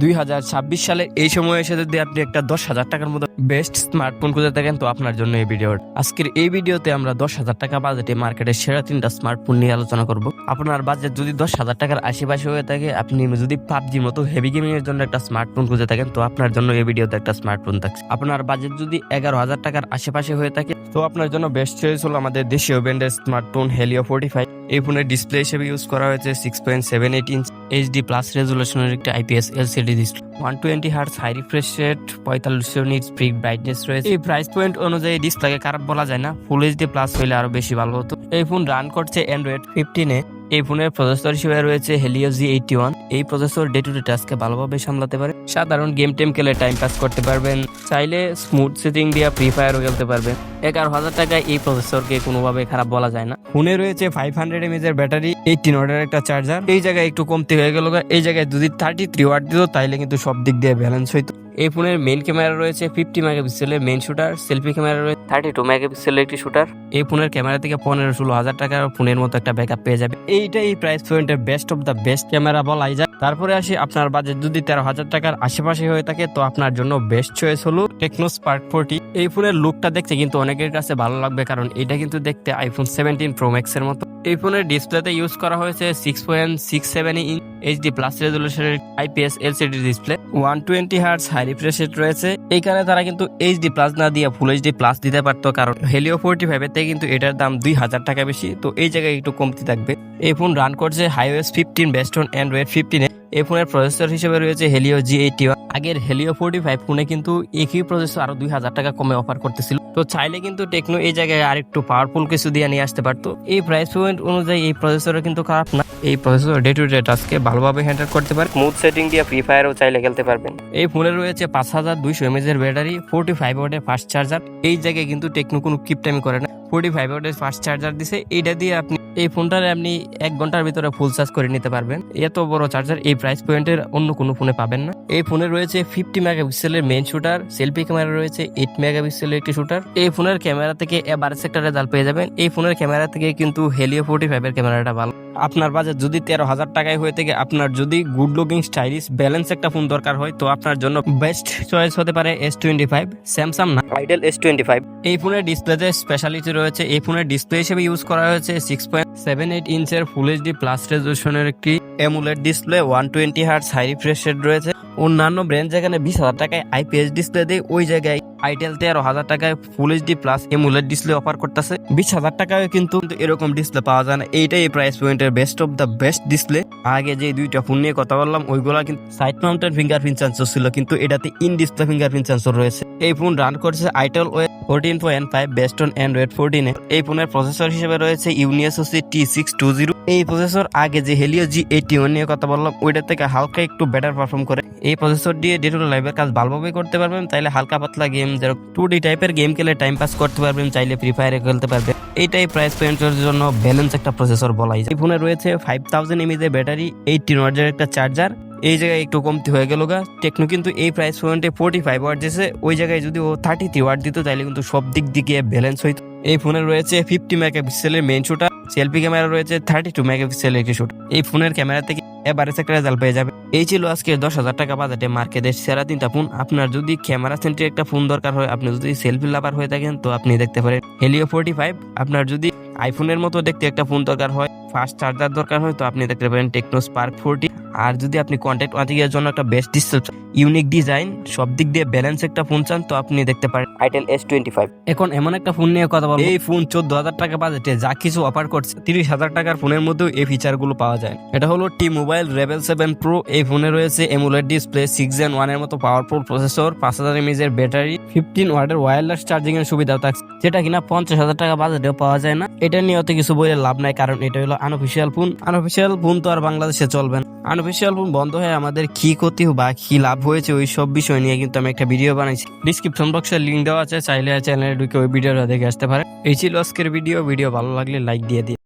দুই হাজার ছাব্বিশ সালে এই সময় এসে যদি আপনি একটা দশ হাজার টাকার মতো বেস্ট স্মার্টফোন খুঁজে থাকেন, তো আপনার জন্য এই ভিডিও আজকের এই ভিডিওতে আমরা দশ হাজার টাকা বাজেটে মার্কেটের সেরা তিনটা স্মার্টফোন নিয়ে আলোচনা করব। আপনার বাজেট যদি দশ হাজার টাকার আশেপাশে হয়ে থাকে, আপনি যদি পাবজির মতো হেভি গেমিং এর জন্য একটা স্মার্টফোন খুঁজে থাকেন, তো আপনার জন্য এই ভিডিওতে একটা স্মার্টফোন থাকছে। আপনার বাজেট যদি এগারো হাজার টাকার আশেপাশে হয়ে থাকে, তো আপনার জন্য বেস্ট চয়েস হলো আমাদের দেশীয় ব্র্যান্ডের স্মার্টফোন হেলিও ফোর্টি ফাইভ এই ফোনের ডিসপ্লে হিসেবে ইউজ করা হয়েছে six point seven eight inch HD plus রেজুলেশনের একটি IPS LCD display one twenty hertz high refresh rate পঁয়তাল্লিশ ইউনিট পিক ব্রাইটনেস রয়েছে। এই প্রাইস পয়েন্ট অনুযায়ী ডিসপ্লেকে খারাপ বলা যায় না। ফুল এইচডি প্লাস হইলে আরও বেশি ভালো হতো। এই ফোন রান করছে অ্যান্ড্রয়েড ফিফটিনে এই ফোনের প্রসেসর হিসেবে রয়েছে হেলিও জি এইটি ওয়ান এই প্রসেসর ডে টু ডে টাস্ককে ভালোভাবে সামলাতে পারে। সাধারণ গেম টেম খেলে টাইম পাস করতে পারবেন। চাইলে স্মুথ সেটিং দিয়ে ফ্রি ফায়ারও খেলতে পারবেন। এগারো হাজার টাকায় এই প্রসেসরকে কোনোভাবে খারাপ বলা যায় না। ফোনে রয়েছে ফাইভ হান্ড্রেড এমএজ এর ব্যাটারি এইটিন ওয়াটের একটা চার্জার এই জায়গায় একটু কমতি হয়ে গেল এই জায়গায় যদি থার্টি থ্রি ওয়ার্ড দিত, তাইলে কিন্তু সব দিক দিয়ে ব্যালেন্স হইতো। এই ফোনের মেইন ক্যামেরা রয়েছে ফিফটি মেগাপিক্সেলের মেইন শুটার সেলফি ক্যামেরা রয়েছে থার্টি টু মেগাপিক্সেলের একটি শুটার এই ফোনের ক্যামেরা থেকে পনেরো ষোলো হাজার টাকার ফোনের মতো একটা ব্যাকআপ পেয়ে যাবে। এইটা এই প্রাইস পয়েন্টের best of the best camera বলাই যায়। তারপরে আসি আপনার বাজেট যদি তেরো হাজার টাকার আশেপাশে হয়ে থাকে, তো আপনার জন্য বেস্ট চয়েস হলো টেকনো স্পার্ক ফোরটি এই ফোনের লুকটা দেখতে কিন্তু অনেকের কাছে ভালো লাগবে, কারণ এটা কিন্তু দেখতে আইফোন সেভেন্টিন প্রো ম্যাক্স এর মতো। এই ফোনের ডিসপ্লেতে ইউজ করা হয়েছে six point six seven inch HD plus রেজলিউশনের IPS LCD display one twenty hertz high refresh rate রয়েছে। এইখানে তারা কিন্তু এইচডি প্লাস না দিয়ে ফুল এইচডি প্লাস দিতে পারত, কারণ হেলিও ফোরটি ফাইভেতে কিন্তু এটার দাম দুই হাজার টাকা বেশি। তো এই জায়গায় একটু কমতি থাকবে। এই ফোন রান করছে HiOS fifteen based on Android ফিফটিনে এই ফোনের প্রসেসর হিসেবে রয়েছে হেলিও জি এইটি আগের হেলিও ফোর্টি ফাইভ ফোনে কিন্তু একই প্রসেসর আরও দুই হাজার টাকা কমে অফার করতেছিল। তো চাইলে কিন্তু টেকনো এই জায়গায় আরেকটু পাওয়ারফুল কিছু দিয়ে নিয়ে আসতে পারতো। এই প্রাইস পয়েন্ট অনুযায়ী এই প্রসেসর কিন্তু খারাপ না। এই প্রসেসর ডে টু ডে টাস্কে ভালোভাবে হ্যান্ডেল করতে পারে স্মুথ সেটিং দিয়ে ফ্রি ফায়ারও চাইলে খেলতে পারবেন। এই ফোনে রয়েছে পাঁচ হাজার দুইশো এমএজ এর ব্যাটারি ফোর্টি ফাইভ ওয়াটের ফাস্ট চার্জার এই জায়গায় কিন্তু টেকনো কোনো কিপ টাইম করে না। ফোর্টি ফাইভ ওয়াটের ফাস্ট চার্জার দিছে। এইটা দিয়ে আপনি এই ফোনটার আপনি এক ঘণ্টার ভিতরে ফুল চার্জ করে নিতে পারবেন। এত বড় চার্জার এই প্রাইস পয়েন্টের অন্য কোনো ফোনে পাবেন না। এই ফোনে রয়েছে ফিফটি মেগাপিক্সেলের মেইন শুটার সেলফি ক্যামেরা রয়েছে এইট মেগা মেগাপিক্সেলের একটি শুটার এই ফোনের ক্যামেরা থেকে এবার একটা রেজাল্ট পেয়ে যাবেন। এই ফোনের ক্যামেরা থেকে কিন্তু হেলিও ফোর্টি ফাইভের ক্যামেরাটা ভালো। আপনার বাজেট যদি তেরো হাজার টাকায় হয়ে থাকে আপনার যদি গুড লুকিং স্টাইলিশ ব্যালেন্স একটা ফোন দরকার হয় তো আপনার জন্য বেস্ট চয়েস হতে পারে এস টোয়েন্টি ফাইভ স্যামসাং না আইডেল এস টোয়েন্টি ফাইভ এই ফোনের ডিসপ্লেতে স্পেশালিটি রয়েছে। এই ফোনের ডিসপ্লে হিসেবে ইউজ করা হয়েছে সিক্স পয়েন্ট সেভেন এইট ইঞ্চের ফুল এইচডি প্লাস রেজলিউশনের একটি AMOLED display one twenty hertz high refresh rate রয়েছে। অন্যান্য ব্র্যান্ড যেখানে বিশ হাজার টাকায় আইপিএস ডিসপ্লে দেয়, ওই জায়গায় আইটেল তেরো হাজার টাকায় full HD plus AMOLED display offer করতেছে। বিশ হাজার টাকায় কিন্তু এরকম ডিসপ্লে পাওয়া যায় না। এইটাই এই প্রাইস পয়েন্টের best of the best display আগে যে দুইটা ফোন নিয়ে কথা বললাম, ওইগুলা কিন্তু সাইড মাউন্টেন ফিঙ্গারপ্রিন্ট সেন্সর ছিল, কিন্তু এটাতে ইন ডিসপ্লে ফিঙ্গারপ্রিন্ট সেন্সর রয়েছে। এই ফোন রান করছে itel OS fourteen point five based on Android ফোরটিনে এই ফোনের প্রসেসর হিসেবে রয়েছে Unisoc T six two zero এই প্রসেসর আগে যে হেলিও জি এইটি ওয়ান নিয়ে কথা বললাম ওইটা থেকে হালকা একটু বেটার পারফর্ম করে। এই প্রসেসর দিয়ে ডে টু লাইভের কাজ ভালোভাবে করতে পারবেন, চাইলে হালকা পাতলা গেম যেরকম টু ডি টাইপের গেম খেলে টাইম পাস করতে পারবেন, চাইলে ফ্রি ফায়ারে খেলতে পারবেন। এইটাই প্রাইস পয়েন্টের জন্য ব্যালেন্স একটা প্রসেসর বলাই যায়। এই ফোনে রয়েছে ফাইভ থাউজেন্ড এমএজ এর ব্যাটারি এইটিন ওয়াটের একটা চার্জার এই জায়গায় একটু কমতি হয়ে গেল গা। টেকনো কিন্তু এই প্রাইস পয়েন্টে ফোর্টি ফাইভ ওয়াট দিয়েছে ওই জায়গায় যদি ও থার্টি থ্রি ওয়াট দিত তাহলে কিন্তু সব দিক দিকে ব্যালেন্স হইতো। এই ফোনে রয়েছে ফিফটি মেগাপিক্সেলের মেইন শুটার সেলফি ক্যামেরা রয়েছে থার্টি টু মেগাপিক্সেলের একটি শুট এই ফোনের ক্যামেরা থেকে এবারে একটা রেজাল্ট পেয়ে যাবে। এই ছিল আজকে দশ হাজার টাকা বাজেটে মার্কেটের সেরা তিনটা ফোন, আপনার যদি ক্যামেরা সেন্ট্রিক একটা ফোন দরকার হয়, আপনি যদি সেলফি লাভার হয়ে থাকেন, তো আপনি দেখতে পারেন। হেলিও ফোর্টি ফাইভ আপনার যদি আইফোনের মতো দেখতে একটা ফোন দরকার হয় ফাস্ট চার্জার দরকার হয়, তো আপনি দেখতে পারেন টেকনো স্পার্ক ফোরটি আর যদি আপনি কন্ট্যাক্ট ওয়াটিংয়ের জন্য একটা বেস্ট ডিসপ্লে ইউনিক ডিজাইন সব দিক দিয়ে ব্যালেন্স একটা ফোন চান, তো আপনি দেখতে পারেন। আইটেল এস টোয়েন্টি ফাইভ এখন এমন একটা ফোন নিয়ে কথা বলব। এই ফোন চোদ্দ হাজার টাকা বাজেটে যা কিছু অফার করছে তিরিশ হাজার টাকার ফোনের মধ্যেও এই ফিচারগুলো পাওয়া যায়। এটা হলো T Mobile Revvl seven pro এই ফোনে রয়েছে এমুলেট ডিসপ্লে সিক্স জেন ওয়ানের মতো পাওয়ারফুল প্রসেসর পাঁচ হাজার এমএজ এর ব্যাটারি ফিফটিন ওয়াটের ওয়্যারলেস চার্জিং এর সুবিধাও থাকছে। যেটা কিনা পঞ্চাশ হাজার টাকা বাজেটেও পাওয়া যায় না। এটা নিয়ে অত কিছু বলে লাভ নাই কারণ এটা হলো আনঅফিসিয়াল ফোন আনঅফিসিয়াল ফোন তো আর বাংলাদেশে চলবে না। আনঅফিসিয়াল ফোন বন্ধ হয়ে আমাদের কি ক্ষতি বা কি লাভ হয়েছে ওই সব বিষয় নিয়ে কিন্তু আমি একটা ভিডিও বানাইছি। ডিসক্রিপশন বক্সে লিঙ্ক দেওয়া আছে, চাইলে চ্যানেলে ঢুকে ওই ভিডিওটা দেখে আসতে পারে এই ছিল আজকের ভিডিও। ভিডিও ভালো লাগলে লাইক দিয়ে দিই